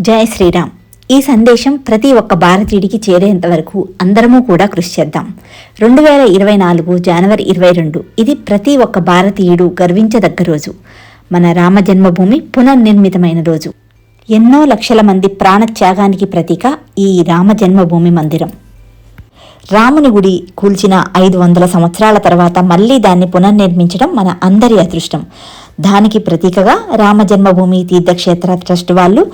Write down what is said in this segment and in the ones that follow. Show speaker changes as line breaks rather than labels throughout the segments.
జయ శ్రీరామ్. ఈ సందేశం ప్రతి ఒక్క భారతీయుడికి చేరేంత వరకు అందరము కూడా కృషి చేద్దాం. రెండు వేల ఇరవై నాలుగు జనవరి ఇరవై రెండు ఇది ప్రతి ఒక్క భారతీయుడు గర్వించదగ్గ రోజు. మన రామ జన్మభూమి పునర్నిర్మితమైన రోజు. ఎన్నో లక్షల మంది ప్రాణత్యాగానికి ప్రతీక ఈ రామ జన్మభూమి మందిరం. రాముని గుడి కూల్చిన ఐదు వందల సంవత్సరాల తర్వాత మళ్ళీ దాన్ని పునర్నిర్మించడం మన అందరి అదృష్టం. దానికి ప్రతీకగా రామ జన్మభూమి తీర్థక్షేత్ర ట్రస్ట్ వాళ్ళు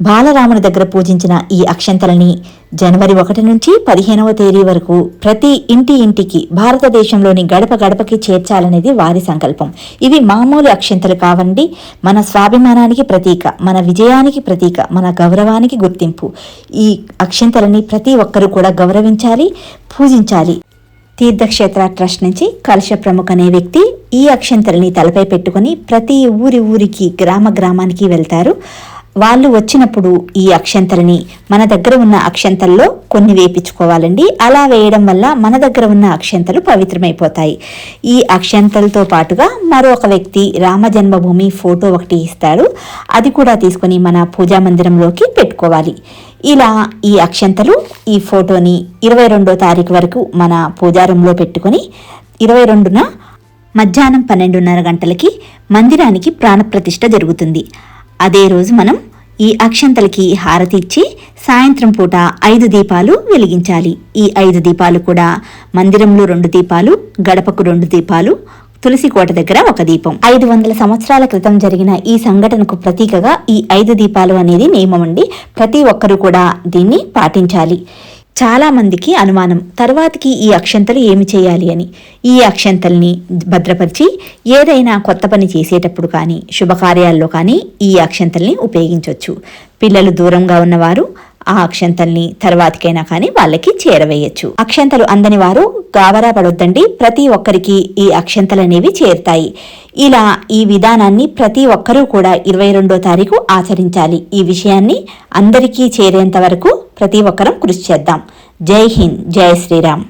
బాలరాముని దగ్గర పూజించిన ఈ అక్షంతలని జనవరి ఒకటి నుంచి పదిహేనవ తేదీ వరకు ప్రతి ఇంటి ఇంటికి భారతదేశంలోని గడప గడపకి చేర్చాలనేది వారి సంకల్పం. ఇవి మామూలు అక్షంతలు కావండి. మన స్వాభిమానానికి ప్రతీక మన విజయానికి ప్రతీక మన గౌరవానికి గుర్తింపు. ఈ అక్షంతలని ప్రతి ఒక్కరూ కూడా గౌరవించాలి పూజించాలి. తీర్థక్షేత్ర ట్రస్ట్ నుంచి కలశ ప్రముఖ అనే వ్యక్తి ఈ అక్షంతలని తలపై పెట్టుకుని ప్రతి ఊరి ఊరికి గ్రామ గ్రామానికి వెళ్తారు. వాళ్ళు వచ్చినప్పుడు ఈ అక్షంతలని మన దగ్గర ఉన్న అక్షంతల్లో కొన్ని వేపించుకోవాలండి. అలా వేయడం వల్ల మన దగ్గర ఉన్న అక్షంతలు పవిత్రమైపోతాయి. ఈ అక్షంతలతో పాటుగా మరొక వ్యక్తి రామ జన్మభూమి ఫోటో ఒకటి ఇస్తాడు. అది కూడా తీసుకొని మన పూజా మందిరంలోకి పెట్టుకోవాలి. ఇలా ఈ అక్షంతలు ఈ ఫోటోని ఇరవై రెండో తారీఖు వరకు మన పూజారంలో పెట్టుకొని ఇరవై రెండున మధ్యాహ్నం పన్నెండున్నర గంటలకి మందిరానికి ప్రాణప్రతిష్ఠ జరుగుతుంది. అదే రోజు మనం ఈ అక్షంతలకి హారతి ఇచ్చి సాయంత్రం పూట ఐదు దీపాలు వెలిగించాలి. ఈ ఐదు దీపాలు కూడా మందిరంలో రెండు దీపాలు గడపకు రెండు దీపాలు తులసి కోట దగ్గర ఒక దీపం. ఐదు వందల సంవత్సరాల క్రితం జరిగిన ఈ సంఘటనకు ప్రతీకగా ఈ ఐదు దీపాలు అనేది నియమం అండి. ప్రతి ఒక్కరూ కూడా దీన్ని పాటించాలి. చాలామందికి అనుమానం. తర్వాతకి ఈ అక్షంతలు ఏమి చేయాలి అని. ఈ అక్షంతల్ని భద్రపరిచి ఏదైనా కొత్త పని చేసేటప్పుడు కానీ శుభకార్యాల్లో కానీ ఈ అక్షంతల్ని ఉపయోగించవచ్చు పిల్లలు దూరంగా ఉన్నవారు ఆ అక్షంతల్ని తర్వాతికైనా కానీ వాళ్ళకి చేరవేయచ్చు. అక్షంతలు అందని వారు గాబరా పడొద్దండి. ప్రతి ఒక్కరికి ఈ అక్షంతలు అనేవి చేరుతాయి. ఇలా ఈ విధానాన్ని ప్రతి ఒక్కరూ కూడా ఇరవై రెండో తారీఖు ఆచరించాలి. ఈ విషయాన్ని అందరికీ చేరేంత వరకు ప్రతి ఒక్కరం కృషి చేద్దాం. జై హింద్ జై శ్రీరామ్.